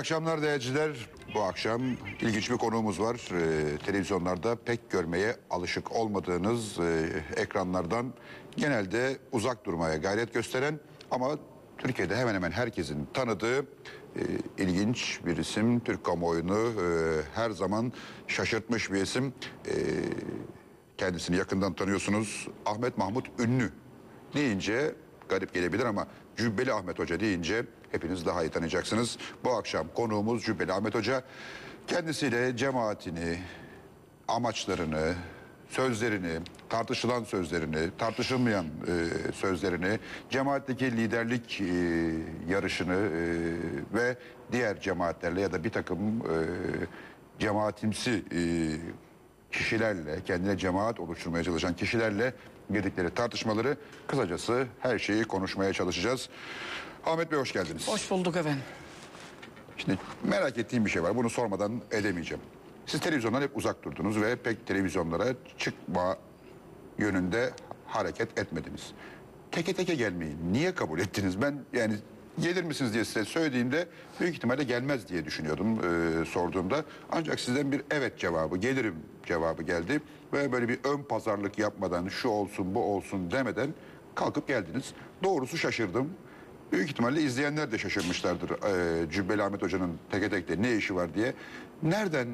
akşamlar değerciler. Bu akşam ilginç bir konuğumuz var. Ee, televizyonlarda pek görmeye alışık olmadığınız e, ekranlardan genelde uzak durmaya gayret gösteren ama Türkiye'de hemen hemen herkesin tanıdığı e, ilginç bir isim. Türk kamuoyunu e, her zaman şaşırtmış bir isim. E, kendisini yakından tanıyorsunuz. Ahmet Mahmut Ünlü deyince garip gelebilir ama Cübbeli Ahmet Hoca deyince hepiniz daha iyi tanıyacaksınız. Bu akşam konuğumuz Cübbeli Ahmet Hoca. Kendisiyle cemaatini, amaçlarını, sözlerini, tartışılan sözlerini, tartışılmayan e, sözlerini, cemaatteki liderlik e, yarışını e, ve diğer cemaatlerle ya da bir takım e, cemaatimsi e, kişilerle, kendine cemaat oluşturmaya çalışan kişilerle girdikleri tartışmaları kısacası her şeyi konuşmaya çalışacağız. Ahmet Bey hoş geldiniz. Hoş bulduk efendim. Şimdi merak ettiğim bir şey var. Bunu sormadan edemeyeceğim. Siz televizyondan hep uzak durdunuz ve pek televizyonlara çıkma yönünde hareket etmediniz. Teke teke gelmeyi niye kabul ettiniz? Ben yani gelir misiniz diye size söylediğimde büyük ihtimalle gelmez diye düşünüyordum e, sorduğumda. Ancak sizden bir evet cevabı, gelirim cevabı geldi. Ve böyle bir ön pazarlık yapmadan şu olsun bu olsun demeden kalkıp geldiniz. Doğrusu şaşırdım. Büyük ihtimalle izleyenler de şaşırmışlardır e, Cübbeli Ahmet Hoca'nın teke tekte ne işi var diye. Nereden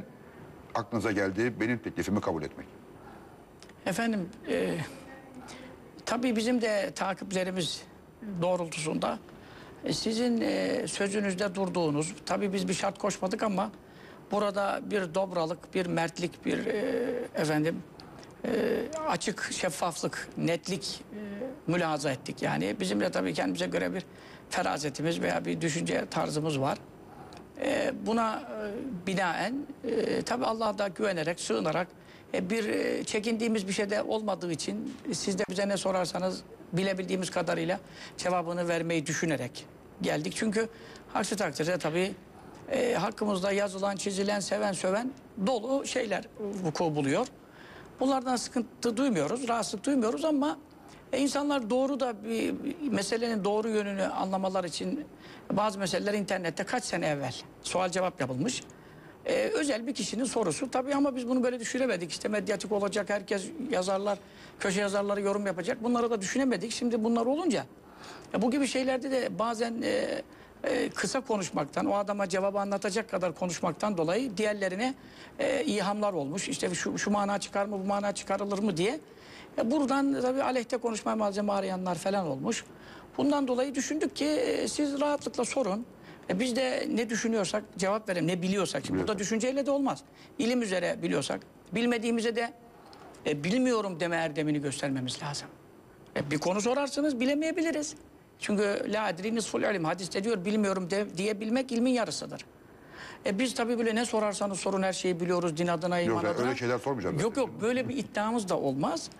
aklınıza geldi benim teklifimi kabul etmek? Efendim e, tabii bizim de takiplerimiz doğrultusunda sizin e, sözünüzde durduğunuz tabii biz bir şart koşmadık ama burada bir dobralık, bir mertlik, bir e, efendim e, açık şeffaflık, netlik e, mülahaza ettik. Yani bizim de tabii kendimize göre bir ferasetimiz veya bir düşünce tarzımız var. E, buna e, binaen e, tabii Allah'a da güvenerek, sığınarak e, bir e, çekindiğimiz bir şey de olmadığı için e, siz de bize ne sorarsanız bilebildiğimiz kadarıyla cevabını vermeyi düşünerek geldik. Çünkü aksi takdirde tabii e, hakkımızda yazılan, çizilen, seven, söven dolu şeyler vuku buluyor. Bunlardan sıkıntı duymuyoruz, rahatsızlık duymuyoruz ama e, insanlar doğru da bir, bir meselenin doğru yönünü anlamalar için bazı meseleler internette kaç sene evvel sual cevap yapılmış. E, özel bir kişinin sorusu tabii ama biz bunu böyle düşünemedik. İşte medyatik olacak, herkes yazarlar, köşe yazarları yorum yapacak. Bunları da düşünemedik. Şimdi bunlar olunca e, bu gibi şeylerde de bazen e, e, kısa konuşmaktan, o adama cevabı anlatacak kadar konuşmaktan dolayı diğerlerine e, ihamlar olmuş. İşte şu, şu mana çıkar mı, bu mana çıkarılır mı diye. E, buradan tabii aleyhte konuşmaya malzeme arayanlar falan olmuş. Bundan dolayı düşündük ki e, siz rahatlıkla sorun. E, biz de ne düşünüyorsak cevap verelim, ne biliyorsak. Şimdi burada düşünceyle de olmaz. İlim üzere biliyorsak, bilmediğimize de e, bilmiyorum deme erdemini göstermemiz lazım. E, bir konu sorarsınız bilemeyebiliriz. Çünkü la edri nisful ilim hadiste diyor bilmiyorum de, diyebilmek ilmin yarısıdır. E biz tabii böyle ne sorarsanız sorun her şeyi biliyoruz din adına iman Yok, adına. öyle şeyler sormayacağım Yok yok böyle bir iddiamız da olmaz.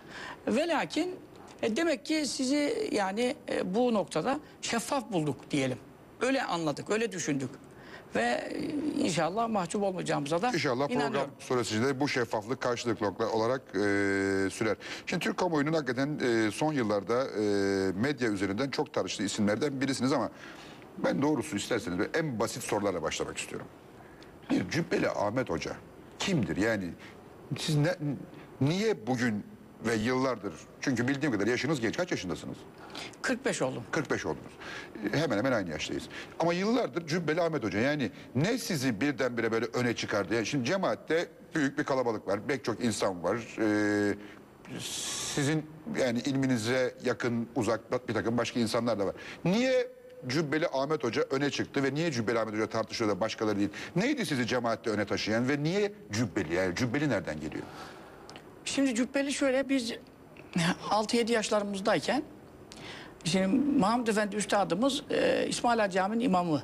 Ve lakin e, demek ki sizi yani e, bu noktada şeffaf bulduk diyelim. Öyle anladık, öyle düşündük. Ve e, inşallah mahcup olmayacağımıza da İnşallah program inanıyorum. süresince bu şeffaflık karşılıklı olarak e, sürer. Şimdi Türk kamuoyunun hakikaten e, son yıllarda e, medya üzerinden çok tartıştığı isimlerden birisiniz ama ben doğrusu isterseniz böyle en basit sorularla başlamak istiyorum. Bir Cübbeli Ahmet Hoca kimdir? Yani siz ne, niye bugün ve yıllardır çünkü bildiğim kadar yaşınız genç kaç yaşındasınız? 45 oldum. 45 oldunuz. Hemen hemen aynı yaştayız. Ama yıllardır Cübbeli Ahmet Hoca yani ne sizi birdenbire böyle öne çıkardı? Yani şimdi cemaatte büyük bir kalabalık var. Pek çok insan var. Ee, sizin yani ilminize yakın uzak bir takım başka insanlar da var. Niye Cübbeli Ahmet Hoca öne çıktı ve niye Cübbeli Ahmet Hoca tartışıyor da başkaları değil? Neydi sizi cemaatte öne taşıyan ve niye Cübbeli? Yani Cübbeli nereden geliyor? Şimdi Cübbeli şöyle biz 6-7 yaşlarımızdayken şimdi Mahmud Efendi Üstadımız e, İsmail Ağa Camii'nin imamı.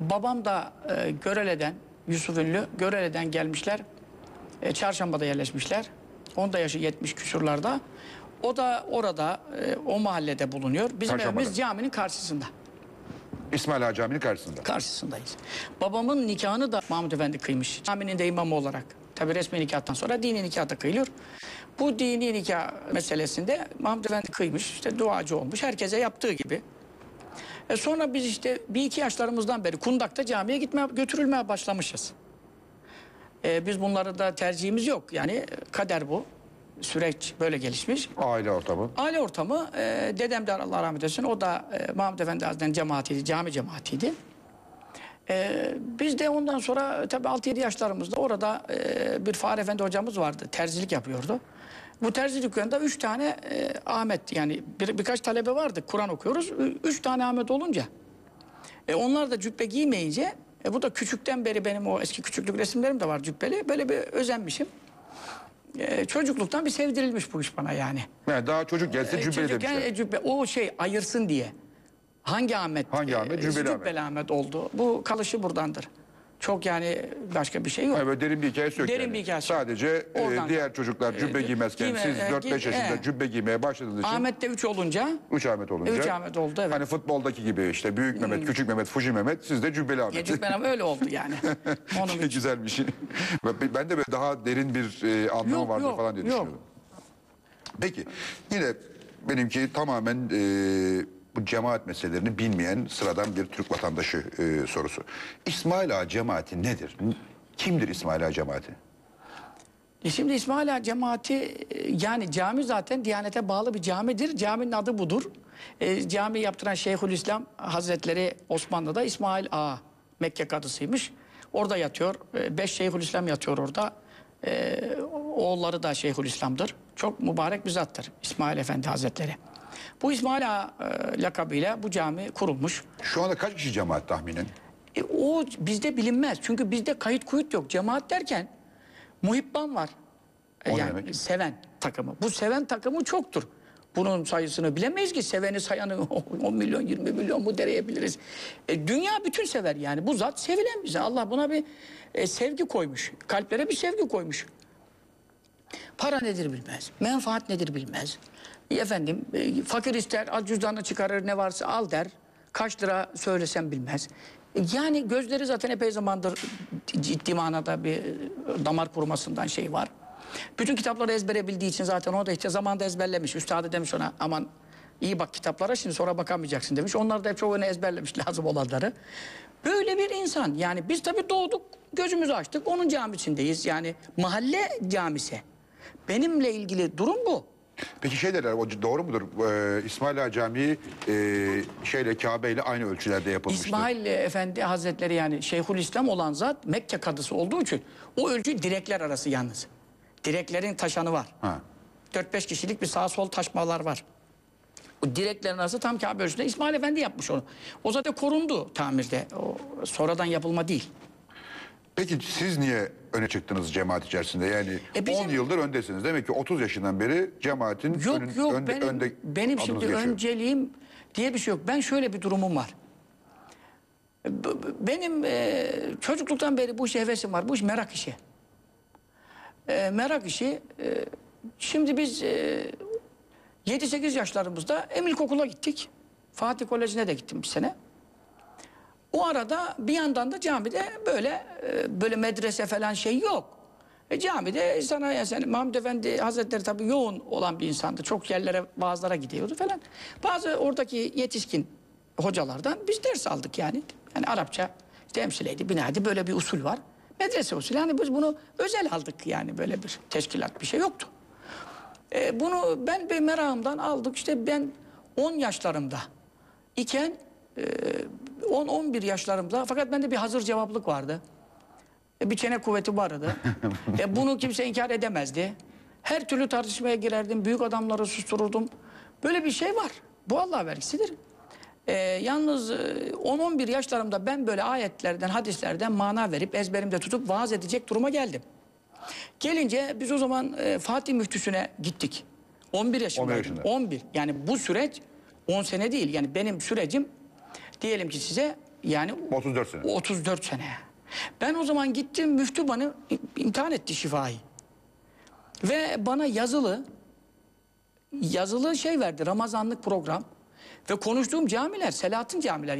Babam da e, Görele'den, Yusuf Ünlü, Görele'den gelmişler. E, Çarşamba'da yerleşmişler. Onda yaşı 70 küsurlarda. O da orada, e, o mahallede bulunuyor. Bizim Çarşamba'da. evimiz caminin karşısında. İsmail Ağa Camii'nin karşısında. Karşısındayız. Babamın nikahını da Mahmud Efendi kıymış. Caminin de imamı olarak. Tabi resmi nikahtan sonra dini nikah da kıyılıyor. Bu dini nikah meselesinde Mahmud Efendi kıymış. işte duacı olmuş. Herkese yaptığı gibi. E sonra biz işte bir iki yaşlarımızdan beri Kundak'ta camiye gitmeye götürülmeye başlamışız. E, biz bunları da tercihimiz yok. Yani kader bu. Süreç böyle gelişmiş. Aile ortamı. Aile ortamı e, dedem de Allah rahmet eylesin. O da e, Mahmut Efendi Hazretleri'nin cemaatiydi, cami cemaatiydi. E, biz de ondan sonra tabii 6-7 yaşlarımızda orada e, bir Fahri Efendi hocamız vardı. Terzilik yapıyordu. Bu terzi dükkanında üç tane e, Ahmet yani bir, birkaç talebe vardı. Kur'an okuyoruz. Üç tane Ahmet olunca e, onlar da cübbe giymeyince e, bu da küçükten beri benim o eski küçüklük resimlerim de var cübbeli. Böyle bir özenmişim. E, çocukluktan bir sevdirilmiş bu iş bana yani. Yani daha çocuk gelse E, cübbeli çocukken, demişler. e, cübbe, o şey ayırsın diye. Hangi Ahmet? Hangi Ahmet? e, Cübbeli Ahmet. Ahmet oldu. Bu kalışı buradandır. Çok yani başka bir şey yok. Böyle derin bir hikayesi yok Derin yani. bir hikayesi yok. Sadece e, Oradan- diğer çocuklar cübbe giymezken giyme- siz e, 4-5 giy- yaşında e. cübbe giymeye başladığınız için Ahmet de 3 olunca 3 Ahmet olunca. Üç Ahmet oldu, evet. Hmm. Hani futboldaki gibi işte büyük Mehmet, küçük Mehmet, Fuji Mehmet siz de cübbeli Ahmet. Necip Benem öyle oldu yani. Onun için. Güzel bir şey. Ben- ben de böyle daha derin bir e, anlamı Yok, vardır yok, falan diye yok. düşünüyorum. Peki yine benimki tamamen e, bu cemaat meselelerini bilmeyen sıradan bir Türk vatandaşı e, sorusu. İsmail Ağa cemaati nedir? Kimdir İsmail Ağa cemaati? E Şimdi İsmail Ağa cemaati e, yani cami zaten Diyanete bağlı bir camidir. Caminin adı budur. E, cami yaptıran Şeyhülislam Hazretleri Osmanlı'da İsmail Ağa Mekke kadısıymış. Orada yatıyor. E, beş Şeyhülislam yatıyor orada. E, oğulları da Şeyhülislam'dır. Çok mübarek bir zattır İsmail Efendi Hazretleri. Bu İsmail Ağa e, lakabıyla bu cami kurulmuş. Şu anda kaç kişi cemaat tahminen? E, o bizde bilinmez. Çünkü bizde kayıt kuyut yok. Cemaat derken muhibban var. E, O ne yani demek? seven takımı. Bu seven takımı çoktur. Bunun sayısını bilemeyiz ki seveni sayanı 10 milyon 20 milyon mu dereyebiliriz. E, dünya bütün sever yani. Bu zat sevilen bize. Allah buna bir e, sevgi koymuş. Kalplere bir sevgi koymuş. Para nedir bilmez. Menfaat nedir bilmez. Efendim e, fakir ister al cüzdanını çıkarır ne varsa al der. Kaç lira söylesem bilmez. E, Yani gözleri zaten epey zamandır ciddi manada bir e, damar kurumasından şey var. Bütün kitapları ezbere bildiği için zaten o da işte zamanda ezberlemiş. Üstadı demiş ona aman iyi bak kitaplara şimdi sonra bakamayacaksın demiş. Onlar da hep çoğunu ezberlemiş lazım olanları. Böyle bir insan yani biz tabii doğduk gözümüzü açtık onun camisindeyiz. Yani mahalle camisi. Benimle ilgili durum bu. Peki şey derler, o doğru mudur? Ee, İsmail Ağa Camii e, şeyle Kabe ile aynı ölçülerde yapılmıştır. İsmail Efendi Hazretleri yani Şeyhülislam olan zat Mekke kadısı olduğu için o ölçü direkler arası yalnız. Direklerin taşanı var. Ha. 4-5 kişilik bir sağ sol taşmalar var. O direklerin arası tam Kabe ölçüsünde. İsmail Efendi yapmış onu. O zaten korundu tamirde. O sonradan yapılma değil. Peki siz niye öne çıktınız cemaat içerisinde? Yani E bizim- 10 yıldır öndesiniz. Demek ki 30 yaşından beri cemaatin Yok önün- yok önde, benim, önde benim adınız şimdi geçiyor. önceliğim diye bir şey yok. Ben şöyle bir durumum var. B- b- Benim e, çocukluktan beri bu işe hevesim var. Bu iş merak işi. E, merak işi. e, şimdi biz e, 7-8 yaşlarımızda Emilkokula gittik. Fatih Koleji'ne de gittim bir sene. O arada bir yandan da camide böyle e, böyle medrese falan şey yok. E, camide sana ya sen Mahmud Efendi Hazretleri tabii yoğun olan bir insandı. Çok yerlere bazılara gidiyordu falan. Bazı oradaki yetişkin hocalardan biz ders aldık yani. Yani Arapça temsileydi, binaydı böyle bir usul var. Medrese usulü. Yani biz bunu özel aldık yani böyle bir teşkilat bir şey yoktu. E, bunu ben bir merakımdan aldık. İşte ben 10 yaşlarımda iken e, 10-11 yaşlarımda fakat bende bir hazır cevaplık vardı. E, bir çene kuvveti vardı. e, bunu kimse inkar edemezdi. Her türlü tartışmaya girerdim. Büyük adamları sustururdum. Böyle bir şey var. Bu Allah vergisidir. E, yalnız e, 10-11 yaşlarımda ben böyle ayetlerden, hadislerden mana verip ezberimde tutup vaaz edecek duruma geldim. Gelince biz o zaman e, Fatih Müftüsü'ne gittik. 11 yaşındaydım. yaşında. 11. Yani bu süreç 10 sene değil. Yani benim sürecim diyelim ki size yani 34 sene. 34 sene. Ben o zaman gittim müftü bana imtihan etti şifayı. Ve bana yazılı yazılı şey verdi Ramazanlık program ve konuştuğum camiler Selahattin camiler.